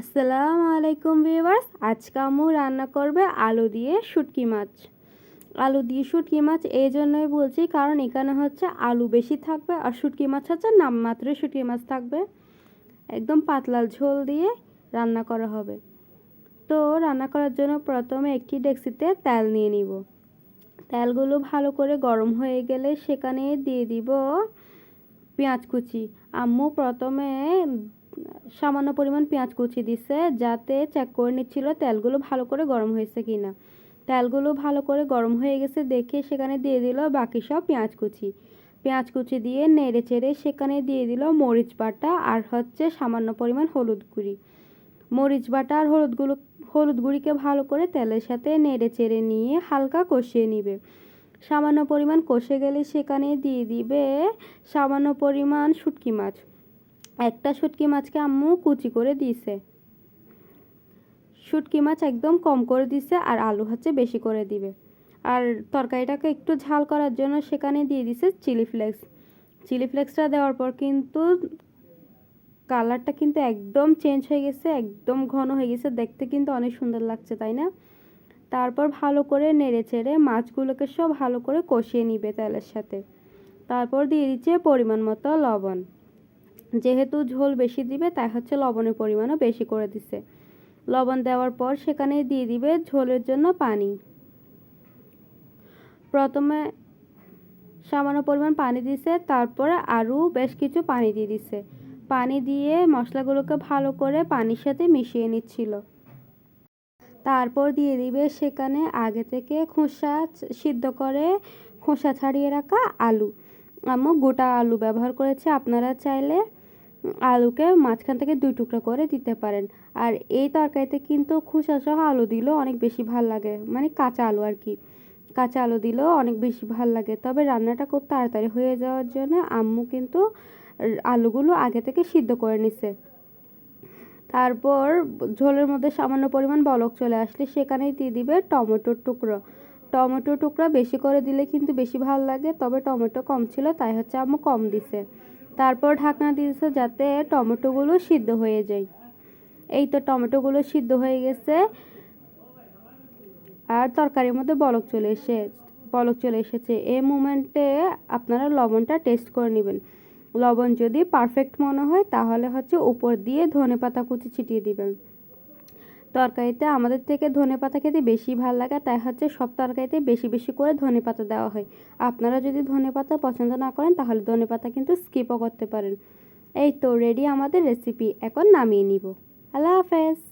আসসালামু আলাইকুম ভিউয়ার্স। আজকে আম্মু রান্না করবে আলু দিয়ে শুটকি মাছ। আলু দিয়ে শুটকি মাছ এই জন্যই বলছি, কারণ এখানে হচ্ছে আলু বেশি থাকবে আর শুটকি মাছ হচ্ছে নামমাত্রই শুটকি মাছ থাকবে। একদম পাতলা ঝোল দিয়ে রান্না করা হবে। তো রান্না করার জন্য প্রথমে একটি ডেক্সিতে তেল নিয়ে নিব। তেলগুলো ভালো করে গরম হয়ে গেলে সেখানে দিয়ে দিব পেঁয়াজ কুচি। আম্মু প্রথমে সামান্য পরিমাণ পেঁয়াজ কুচি দিছে, যাতে চেক করে নিচ্ছিল তেলগুলো ভালো করে গরম হয়েছে কি না তেলগুলো ভালো করে গরম হয়ে গেছে দেখে সেখানে দিয়ে দিল বাকি সব পেঁয়াজ কুচি। পেঁয়াজ কুচি দিয়ে নেড়ে চেড়ে সেখানে দিয়ে দিল মরিচ বাটা আর হচ্ছে সামান্য পরিমাণ হলুদ গুঁড়ি। মরিচ বাটা আর হলুদগুলো হলুদ গুঁড়িকে ভালো করে তেলের সাথে নেড়ে চেড়ে নিয়ে হালকা কষিয়ে নিবে। সামান্য পরিমাণ কষে গেলে সেখানে দিয়ে দিবে সামান্য পরিমাণ শুটকি মাছ। একটা শুটকি মাছকে আম্মু কুচি করে দিয়েছে। শুটকি মাছ একদম কম করে দিছে আর আলু হচ্ছে বেশি করে দিবে। আর তরকারিটাকে একটু ঝাল করার জন্য সেখানে দিয়ে দিছে চিলি ফ্লেক্স। চিলি ফ্লেক্সটা দেওয়ার পর কিন্তু কালারটা কিন্তু একদম চেঞ্জ হয়ে গেছে, একদম ঘন হয়ে গেছে। দেখতে কিন্তু অনেক সুন্দর লাগছে, তাই না? তারপর ভালো করে নেড়ে চেড়ে মাছগুলোকে সব ভালো করে কষিয়ে নিবে তেলের সাথে। তারপর দিয়ে দিচ্ছে পরিমাণ মতো লবণ। যেহেতু ঝোল বেশি দিবে, তাই হচ্ছে লবণের পরিমাণও বেশি করে দিছে। লবণ দেওয়ার পর সেখানে দিয়ে দিবে ঝোলের জন্য পানি। প্রথমে সামান্য পরিমাণ পানি দিছে, তারপরে আরও বেশ কিছু পানি দিয়ে দিছে। পানি দিয়ে মশলাগুলোকে ভালো করে পানির সাথে মিশিয়ে নিচ্ছিল। তারপর দিয়ে দিবে সেখানে আগে থেকে খোসা সিদ্ধ করে খোসা ছাড়িয়ে রাখা আলু। আম্মু গোটা আলু ব্যবহার করেছি, আপনারা চাইলে আলুকে মাঝখান থেকে দুই টুকরা করে দিতে পারেন। আর এই তরকারিতে কিন্তু খোসা সহ আলু দিলেও অনেক বেশি ভালো লাগে মানে কাঁচা আলু আর কি। কাঁচা আলু দিলেও অনেক বেশি ভালো লাগে। তবে রান্নাটা খুব তাড়াতাড়ি হয়ে যাওয়ার জন্য আম্মু কিন্তু আলুগুলো আগে থেকে সিদ্ধ করে নিছে। তারপর ঝোলের মধ্যে সামান্য পরিমাণ বলক চলে আসলে সেখানেই দিয়ে দিবে টমেটোর টুকরো। টমেটো টুকরা বেশি করে দিলে কিন্তু বেশি ভালো লাগে, তবে টমেটো কম ছিল, তাই হচ্ছে আম্মু কম দিছে। তারপর ঢাকনা দিয়েছে যাতে টমেটোগুলো সিদ্ধ হয়ে যায়। এই তো টমেটোগুলো সিদ্ধ হয়ে গেছে। আর তরকারির মধ্যে বলক চলে এসে, বলক চলে এসেছে। এই মুমেন্টে আপনারা লবণটা টেস্ট করে নেবেন। লবণ যদি পারফেক্ট মনে হয়, তাহলে হচ্ছে উপর দিয়ে ধনে পাতা কুচি ছিটিয়ে দিবেন। তরকারিতে আমাদের থেকে ধনে পাতা খেতে বেশি ভালো লাগে তাই হচ্ছে সব তরকারিতে বেশি বেশি করে ধনে পাতা দেওয়া হয়। আপনারা যদি ধনে পাতা পছন্দ না করেন, তাহলে ধনে পাতা কিন্তু স্কিপও করতে পারেন। এই তো রেডি আমাদের রেসিপি এখন নামিয়ে নিব। আল্লাহ হাফেজ!